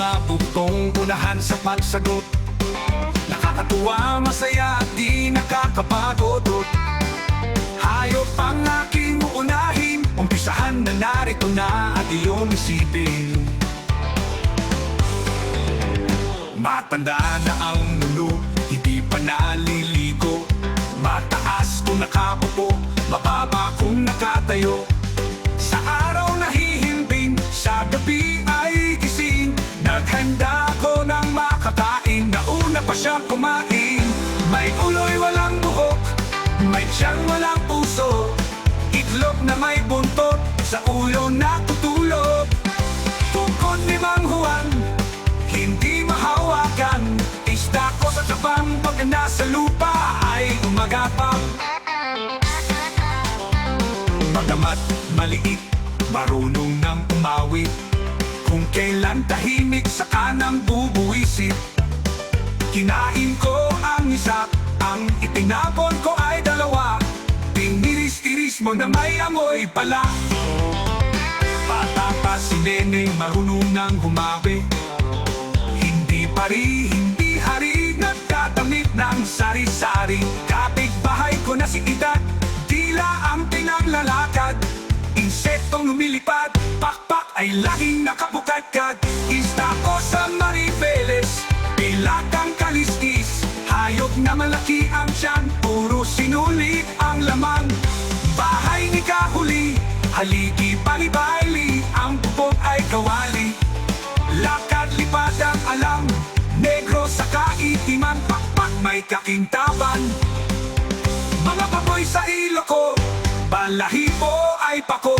matutong unahan sa pagsagot. Nakakatuwa, masaya di nakakapagod. Hayop ang aking uunahin. Umpisahan na narito na at iyong isipin. Matanda na ang nuno, Naghanda ko ng makakain, nauna pa siya kumain. May ulo'y walang buhok, may tiyang walang puso. Itlog na may buntot, sa ulo natutulog. Tukod ni Mang Juan, hindi mahawakan. Isda ko sa tabang pag nasa lupa ay umagapang. Bagamat maliit, marunong nang umawit Kailan tahimik sa kanang bubuwisit Kinain ko ang isa, ang itinapon ko ay dalawa. Tiniris-iris mo na may amoy pala. Bata pa si Neneng marunong nang humawi. Hindi pari, hindi hari Nagtatamit ng sari-sari. Kapit-bahay ko na si Idat Tila ang pinaglalakad. Insektong lumilipad Pakpak ay laging nakabukadkad Isda ko sa Maribeles Pilakang kaliskis Hayop na malaki ang tiyan Puro sinulit ang laman. Bahay ni Kahuli Haligi palibayli Ang bubog ay kawali. Lakad lipad ang alam Negro sa kaitiman Pakpak may kakintaban. Mga baboy sa ilo ko Balahibo ay pako.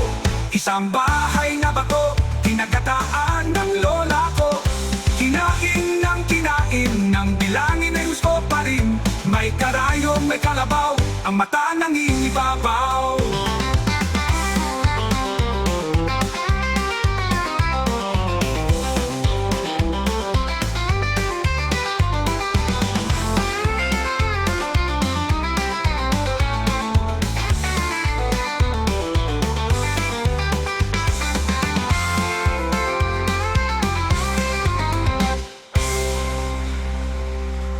Isang bahay na bato Kinagataan ng lola ko. Kinain ng kinain Ng bilangin ay gusto pa rin. May karayom, may kalabaw Ang mata nang inibabaw